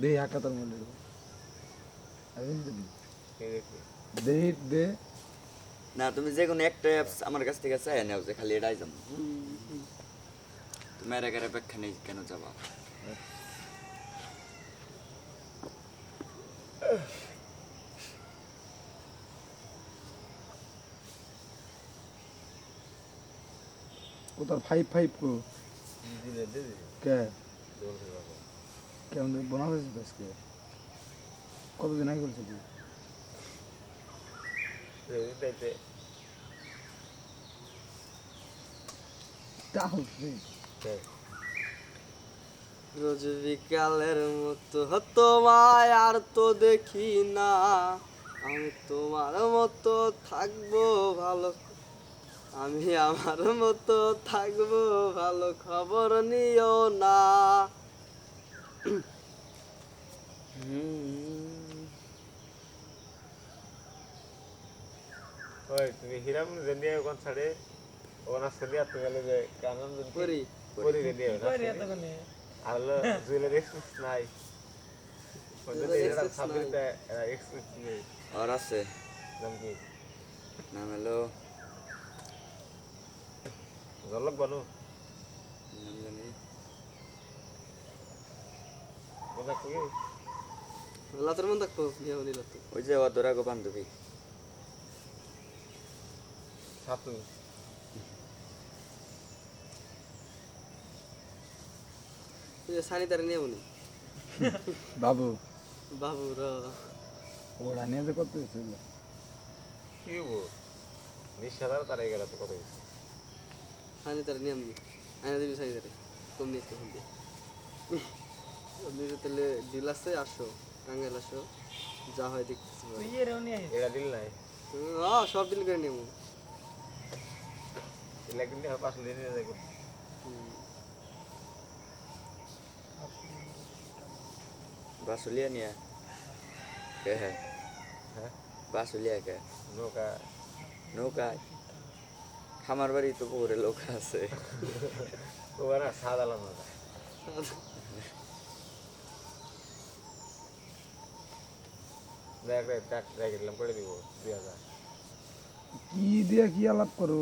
দে হাকা তোর মধ্যে একদিন দিবি এই দেখি দে দে না তুমি যে কোনো একটা অ্যাপস আমার কাছ থেকে চাই নাও যে খালি এটাই যাব তুমি এর একের অপেক্ষা নেই কেন যাবা ও তোর ফাইভ ফাইভ কো দিলে দে দিলে কে দৌড়তে পারব কেমন বোনাস হয়েছে আজকে? কতদিন আগে বলছে তুই। রোজ বিকালের মতো তোমায় আর তো দেখি না। আমি তোমার মতো থাকব ভালো আমি আমার মতো থাকব ভালো খবর নিও না। ওই তুমি হিরাম জেন্ডিয়া কোন ছাড়ে ওখানে আজকে দিয়া গেলে যে কানন করি করি জেন্ডিয়া না আর হলো জুয়েলারি এক্সপ্রেস নাই ওদের এটা Express সাবজেক্টটা নেই আর আছে নাম কি নাম হলো জলক বানু নাম জানি কোথা থেকে লাতের মন বিয়ে হলি লাতো ওই যে অদরাগো বান্ধবী সাতু সানি তারা নিয়ে বলি বাবু বাবু র ওরা নিয়ে যে করতে ছিল কি হব নিঃসাদার তার গেল তো কত সানি তারা নিয়ে আমি আইনা দিবি সানি তারা কম নিয়ে তখন দিয়ে নিজে তাহলে ডিল আছে আসো টাঙ্গাইল আসো যা হয় দেখতেছি পরে। এটা দিল নাই। হ্যাঁ সব ডিল করে নেব কিন্তু পাঁচশো দিন নিয়ে যাব বাসুলিয়া নিয়ে কে হ্যাঁ হ্যাঁ? বাসুলিয়া কে? নৌকা। নৌকায় খামার বাড়ি তো পুকুরে লোক আছে। ওরা সাদা নৌকা দেখ দেখ দেখ রেখে দিলাম করে দিব দুই হাজার কি দিয়ে কি আলাপ করো?